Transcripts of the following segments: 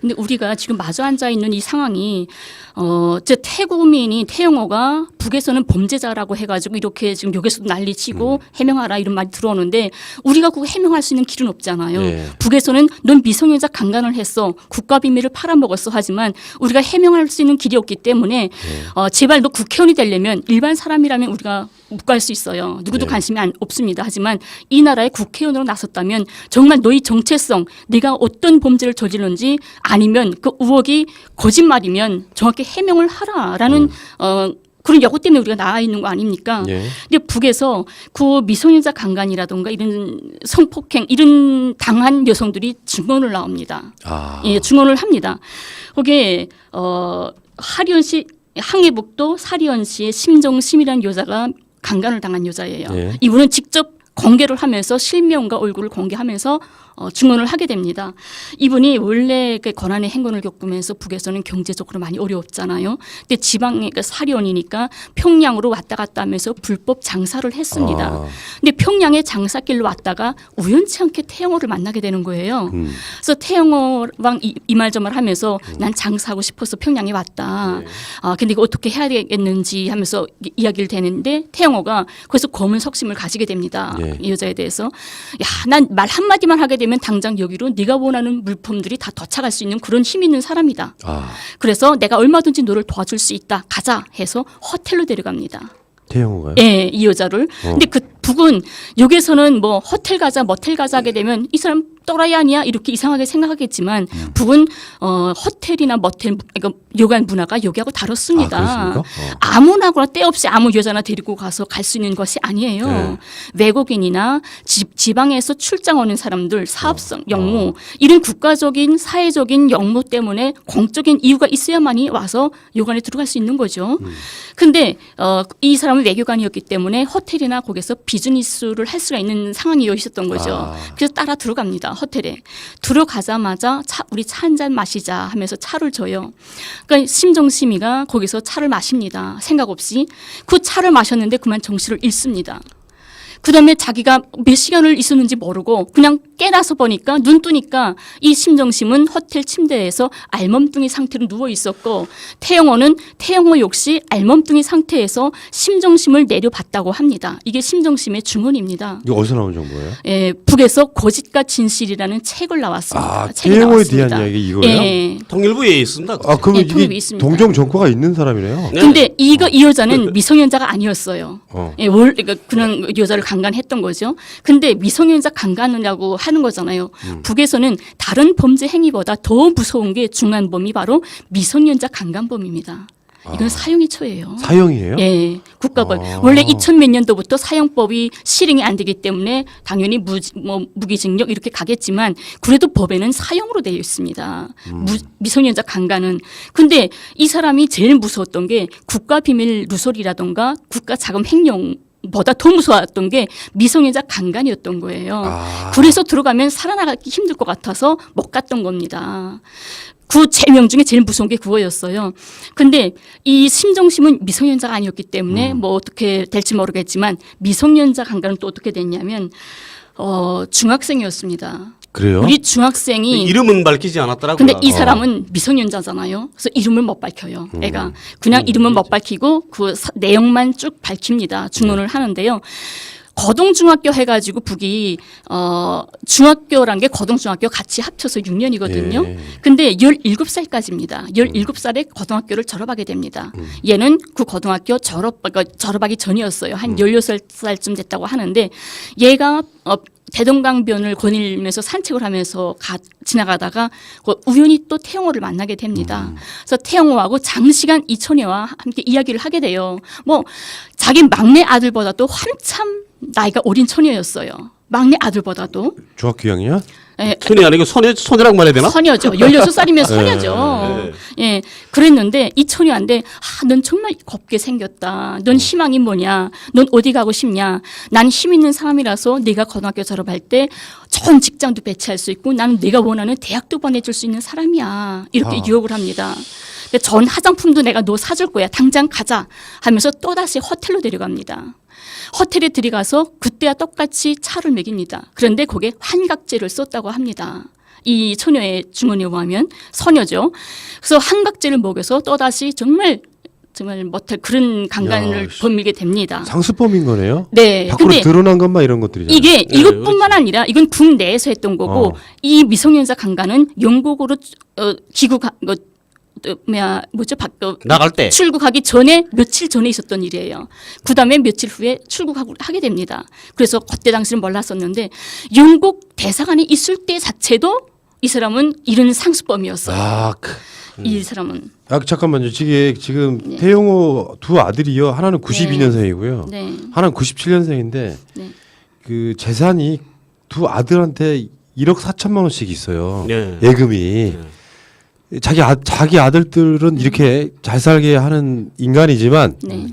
근데 우리가 지금 마주 앉아 있는 이 상황이 어, 저 태국민이 태영호가 북에서는 범죄자라고 해가지고 이렇게 지금 여기서도 난리치고 해명하라 이런 말이 들어오는데 우리가 그거 해명할 수 있는 길은 없잖아요. 예. 북에서는 넌 미성년자 강간을 했어 국가 비밀을 팔아먹었어 하지만 우리가 해명할 수 있는 길이 없기 때문에 어, 제발 너 국회의원이 되려면 일반 사람이라면 우리가 못 갈 수 있어요. 누구도 네. 관심이 안, 없습니다. 하지만 이 나라의 국회의원으로 나섰다면 정말 너희 정체성, 네가 어떤 범죄를 저질렀는지 아니면 그 의혹이 거짓말이면 정확히 해명을 하라라는 어, 그런 여고 때문에 우리가 나와 있는 거 아닙니까? 예. 근데 북에서 그 미성년자 강간이라든가 이런 성폭행 이런 당한 여성들이 증언을 나옵니다. 아. 예, 증언을 합니다. 거기에 어 하리언 씨 항해북도 사리언 씨의 심정심이라는 여자가 강간을 당한 여자예요. 예. 이분은 직접 공개를 하면서 실명과 얼굴을 공개하면서 어, 증언을 하게 됩니다. 이분이 원래 그 권한의 행군을 겪으면서 북에서는 경제적으로 많이 어려웠잖아요. 근데 지방의 그 사리언이니까 평양으로 왔다 갔다 하면서 불법 장사를 했습니다. 아. 근데 평양의 장사길로 왔다가 우연치 않게 태영호를 만나게 되는 거예요. 음. 그래서 태영호랑 이말저말 하면서 난 장사하고 싶어서 평양에 왔다. 네. 아 근데 이거 어떻게 해야 되겠는지 하면서 이- 이야기를 되는데 태영호가 그래서 검은 석심을 가지게 됩니다. 네. 이 여자에 대해서 야 난 말 한마디만 하게 되면 당장 여기로 네가 원하는 물품들이 다 도착할 수 있는 그런 힘 있는 사람이다. 아. 그래서 내가 얼마든지 너를 도와줄 수 있다. 가자 해서 호텔로 데려갑니다. 태영호가요? 예, 이 여자를. 어. 근데 그 북은 여기서는 뭐 호텔 가자, 모텔 가자 하게 되면 이 사람 또라이 아니야 이렇게 이상하게 생각하겠지만 음. 북은 어 호텔이나 모텔 그러니까 요관 문화가 여기하고 다릅니다. 아? 어. 아무나거나 때 없이 아무 여자나 데리고 가서 갈 수 있는 것이 아니에요. 네. 외국인이나 지, 지방에서 출장 오는 사람들 사업성 어. 영무 이런 국가적인 사회적인 영무 때문에 공적인 이유가 있어야만이 와서 요관에 들어갈 수 있는 거죠. 음. 근데 어, 이 사람은 외교관이었기 때문에 호텔이나 거기서 비즈니스를 할 수가 있는 상황이 있었던 거죠. 아. 그래서 따라 들어갑니다 호텔에 들어가자마자 차, 우리 차 한 잔 마시자 하면서 차를 줘요. 그러니까 심정심이가 거기서 차를 마십니다. 생각 없이 그 차를 마셨는데 그만 정신을 잃습니다. 그 다음에 자기가 몇 시간을 있었는지 모르고 그냥 깨나서 보니까 눈 뜨니까 이 심정심은 호텔 침대에서 알몸뚱이 상태로 누워 있었고 태영호는 태영호 역시 알몸뚱이 상태에서 심정심을 내려봤다고 합니다. 이게 심정심의 증언입니다. 이거 어디서 나온 정보예요? 예, 북에서 거짓과 진실이라는 책을 나왔습니다. 아, 책이 태영호에 나왔습니다. 대한 이야기 이거예요? 예. 통일부에 있습니다. 아, 그러면 예, 통일부에 이게 있습니다. 동정 정과가 있는 사람이네요. 네. 근데 이거 이 여자는 미성년자가 아니었어요. 어. 예, 월, 그러니까 그런 여자를 강간했던 거죠. 근데 미성년자 강간이라고 하는 거잖아요. 음. 북에서는 다른 범죄 행위보다 더 무서운 게 중간범이 바로 미성년자 강간범입니다. 이건 아. 사형이 처예요. 사형이에요? 예, 국가법 아. 원래 2000 몇 년도부터 사형법이 실행이 안 되기 때문에 당연히 무, 뭐, 무기징역 이렇게 가겠지만 그래도 법에는 사형으로 되어 있습니다. 음. 무, 미성년자 강간은 근데 이 사람이 제일 무서웠던 게 국가 비밀 누설이라던가 국가 자금 횡령 보다 더 무서웠던 게 미성년자 강간이었던 거예요. 아. 그래서 들어가면 살아나가기 힘들 것 같아서 못 갔던 겁니다. 그 제명 중에 제일 무서운 게 그거였어요. 근데 이 심정심은 미성년자가 아니었기 때문에 음. 뭐 어떻게 될지 모르겠지만 미성년자 강간은 또 어떻게 됐냐면 어 중학생이었습니다. 그래요? 우리 중학생이 이름은 밝히지 않았더라고요. 근데 이 어. 사람은 미성년자잖아요. 그래서 이름을 못 밝혀요. 음. 애가 그냥 이름은 못 밝히고 그 사- 내용만 쭉 밝힙니다. 증언을 네. 하는데요. 거동중학교 해가지고 북이 어 중학교란 게 거동중학교 같이 합쳐서 6년이거든요. 예. 근데 17살까지입니다. 17살에 고등학교를 졸업하게 됩니다. 음. 얘는 그 고등학교 졸업, 그러니까 졸업하기 전이었어요. 한 16살쯤 됐다고 하는데 얘가 어, 대동강변을 거닐면서 산책을 하면서 가, 지나가다가 그 우연히 또 태영호를 만나게 됩니다. 그래서 태영호하고 장시간 이천혜와 함께 이야기를 하게 돼요. 뭐 자기 막내 아들보다도 한참 나이가 어린 처녀였어요. 막내 아들보다도. 중학교 2학년? 예, 손이 아니고 손에 손이라고 말해야 되나? 처녀죠. 16살이면 처녀죠. 네. 예. 그랬는데 이 처녀한테 아, 넌 정말 곱게 생겼다. 넌 희망이 뭐냐? 넌 어디 가고 싶냐? 난 힘 있는 사람이라서 네가 고등학교 졸업할 때 좋은 직장도 배치할 수 있고 나는 네가 원하는 대학도 보내줄 수 있는 사람이야. 이렇게 아. 유혹을 합니다. 근데 전 화장품도 내가 너 사줄 거야. 당장 가자. 하면서 또다시 호텔로 데려갑니다. 호텔에 들어가서 그때와 똑같이 차를 먹입니다. 그런데 거기에 환각제를 썼다고 합니다. 이 처녀의 증언에 의하면 서녀죠. 그래서 한각제를 먹여서 또다시 정말 정말 못할 그런 강간을 야, 씨. 범밀게 됩니다. 상습범인 거네요. 네. 밖으로 근데 드러난 것만 이런 것들이잖아요. 이게 네, 이것뿐만 아니라 이건 국내에서 했던 거고 어. 이 미성년자 강간은 영국으로 어, 귀국 뭐 어, 뭐야 뭐죠 박, 어, 나갈 때. 출국하기 전에 며칠 전에 있었던 일이에요. 그 다음에 며칠 후에 출국하고 하게 됩니다. 그래서 그때 당시는 몰랐었는데 영국 대사관에 있을 때 자체도 이 사람은 이런 상습범이었어요. 아, 그, 이 사람은 아 잠깐만요. 지금 지금 네. 태용호 두 아들이요. 하나는 92년생이고요. 네. 하나는 97년생인데 네. 그 재산이 두 아들한테 1억 4천만 원씩 있어요. 네. 예금이. 자기 아, 자기 아들들은 이렇게 잘 살게 하는 인간이지만 네.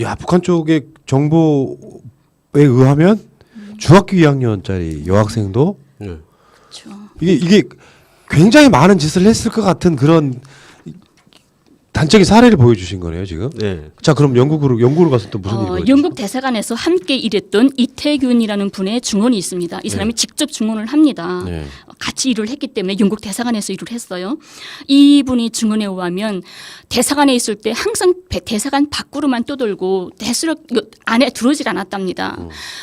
야 북한 쪽의 정보에 의하면 중학교 2학년짜리 여학생도 네. 이게 이게 굉장히 많은 짓을 했을 것 같은 그런 단적인 사례를 보여주신 거네요 지금. 네. 자 그럼 영국으로 영국으로 가서 또 무슨 일이 어, 벌어졌죠? 영국 대사관에서 함께 일했던 이태균이라는 분의 증언이 있습니다. 이 사람이 직접 증언을 합니다. 네. 같이 일을 했기 때문에 영국 대사관에서 일을 했어요. 이분이 증언에 의하면 대사관에 있을 때 항상 배- 대사관 밖으로만 떠돌고 이거 안에 들어오질 않았답니다.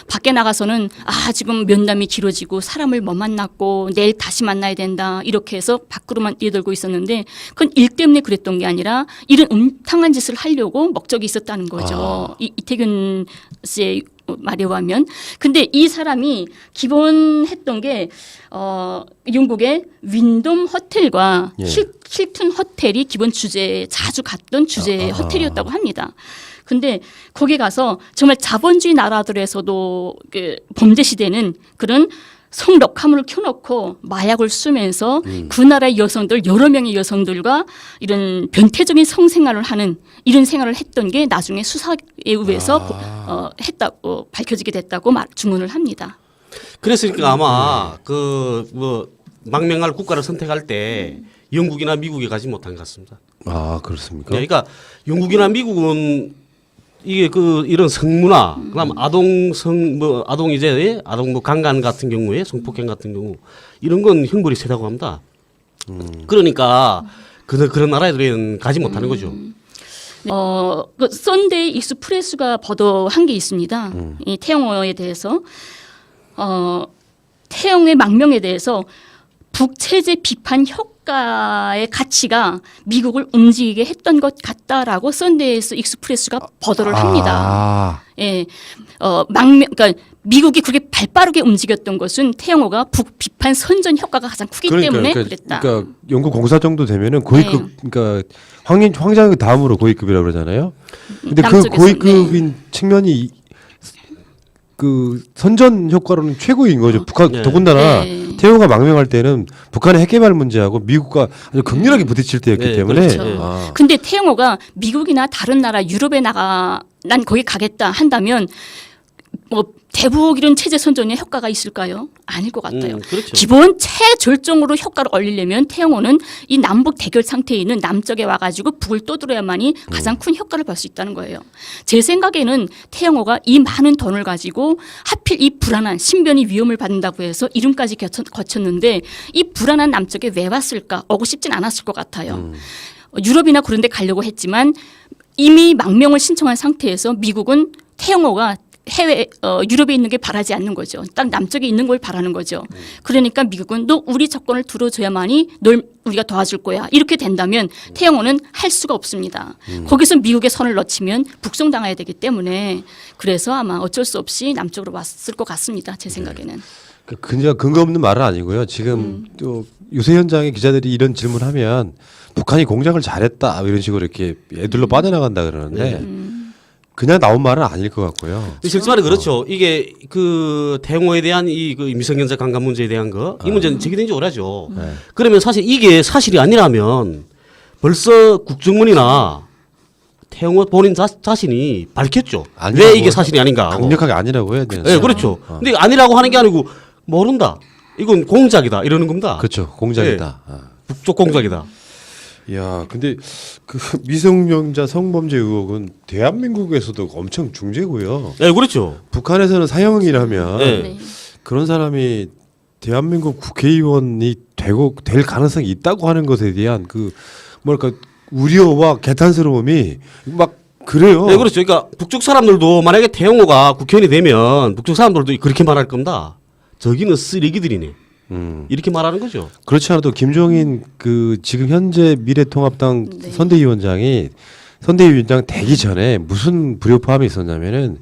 밖에 나가서는 아 지금 면담이 길어지고 사람을 못 만났고 내일 다시 만나야 된다 이렇게 해서 밖으로만 뛰어들고 있었는데 그건 일 때문에 그랬던 게 아니라 이런 음탕한 짓을 하려고 목적이 있었다는 거죠. 아. 이, 이태균 씨의 말에 의하면 근데 이 사람이 기본 했던 게 어, 영국의 윈돔 호텔과 예. 힐, 힐튼 호텔이 기본 주제 자주 갔던 주제 아. 호텔이었다고 합니다. 근데 거기 가서 정말 자본주의 나라들에서도 그 범죄 시대는 그런 성록함을 켜놓고 마약을 쓰면서 음. 그 나라의 여성들 여러 명의 여성들과 이런 변태적인 성생활을 하는 이런 생활을 했던 게 나중에 수사에 의해서 아. 어, 했다고 밝혀지게 됐다고 말, 증언을 합니다. 그랬으니까 아마 그 뭐 망명할 국가를 선택할 때 영국이나 미국에 가지 못한 것 같습니다. 아 그렇습니까? 그러니까 영국이나 미국은 이게 그 이런 성문화, 그다음 아동 성 뭐 아동 이제 아동 뭐 강간 같은 경우에 성폭행 같은 경우 이런 건 형벌이 세다고 합니다. 그러니까 그 그런 나라들은 가지 못하는 거죠. 어, 그 썬데이 익스프레스가 보도한 게 있습니다. 음. 이 태영호에 대해서 어, 태영의 망명에 대해서 북체제 비판 효과의 가치가 미국을 움직이게 했던 것 같다라고 썬데이 익스프레스가 보도를 합니다. 아, 예, 어, 망명, 그러니까 미국이 그렇게 발빠르게 움직였던 것은 태영호가 북 비판 선전 효과가 가장 크기 때문에 그러니까, 그랬다. 그러니까 영국 공사 정도 되면은 고위급 그러니까 황인 황장 다음으로 고위급이라고 그러잖아요. 근데 그 남쪽에서, 고위급인 측면이 이- 그 선전 효과로는 최고인 거죠. 북한 네. 더군다나 네. 태호가 망명할 때는 북한의 핵 개발 문제하고 미국과 아주 극렬하게 부딪힐 때였기 네, 때문에 그렇죠. 아, 근데 태영호가 미국이나 다른 나라 유럽에 나가 난 거기 가겠다 한다면 뭐 대북 이런 체제 선전에 효과가 있을까요? 아닐 것 같아요. 음, 그렇죠. 기본 최절정으로 효과를 올리려면 태영호는 이 남북 대결 상태에 있는 남쪽에 와가지고 북을 떠들어야만이 가장 큰 효과를 볼 수 있다는 거예요. 제 생각에는 태영호가 이 많은 돈을 가지고 하필 이 불안한 신변이 위험을 받는다고 해서 이름까지 거쳤- 거쳤는데 이 불안한 남쪽에 왜 왔을까? 오고 싶진 않았을 것 같아요. 어, 유럽이나 그런 데 가려고 했지만 이미 망명을 신청한 상태에서 미국은 태영호가 해외 어, 유럽에 있는 게 바라지 않는 거죠. 딱 남쪽에 있는 걸 바라는 거죠. 그러니까 미국은 너 우리 조건을 들어줘야만이 널 우리가 도와줄 거야. 이렇게 된다면 태영호는 할 수가 없습니다. 거기서 미국의 선을 놓치면 북송당해야 되기 때문에 그래서 아마 어쩔 수 없이 남쪽으로 왔을 것 같습니다. 제 생각에는. 그 그냥 근거 없는 말은 아니고요. 지금 음. 또 유세 현장에 기자들이 이런 질문하면 북한이 공작을 잘했다 이런 식으로 이렇게 애들로 빠져나간다 그러는데 음. 그냥 나온 말은 아닐 것 같고요. 실제 말에 그렇죠. 이게 그 태영호에 대한 이그 미성년자 강간 문제에 대한 거 이 문제는 제기된 지 오래죠. 네. 그러면 사실 이게 사실이 아니라면 벌써 국정원이나 태영호 본인 자, 자신이 밝혔죠. 아니라고 왜 이게 사실이 아닌가. 하고. 강력하게 아니라고 해야 되는. 네, 그렇죠. 근데 아니라고 하는 게 아니고 모른다. 이건 공작이다 이러는 겁니다. 그렇죠. 공작이다. 아. 북쪽 공작이다. 야, 근데 그 미성년자 성범죄 의혹은 대한민국에서도 엄청 중재고요. 네, 그렇죠. 북한에서는 사형이라면 네. 네. 그런 사람이 대한민국 국회의원이 되고 될 가능성이 있다고 하는 것에 대한 그 뭐랄까 우려와 개탄스러움이 막 그래요. 네, 그렇죠. 그러니까 북쪽 사람들도 만약에 태영호가 국회의원이 되면 북쪽 사람들도 그렇게 말할 겁니다. 저기는 쓰레기들이네. 음. 이렇게 말하는 거죠. 그렇지 않아도 김종인 그 지금 현재 미래통합당 네. 선대위원장이 선대위원장 되기 전에 무슨 불효포함이 있었냐면은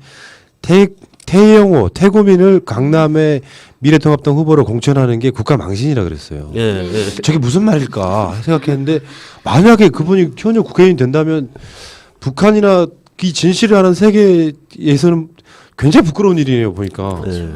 태 태영호 태고민을 강남의 미래통합당 후보로 공천하는 게 국가 망신이라 그랬어요. 예, 예. 저게 무슨 말일까 생각했는데 만약에 그분이 현역 국회의원 된다면 북한이나 이 진실을 아는 세계에서는 굉장히 부끄러운 일이네요 보니까. 예.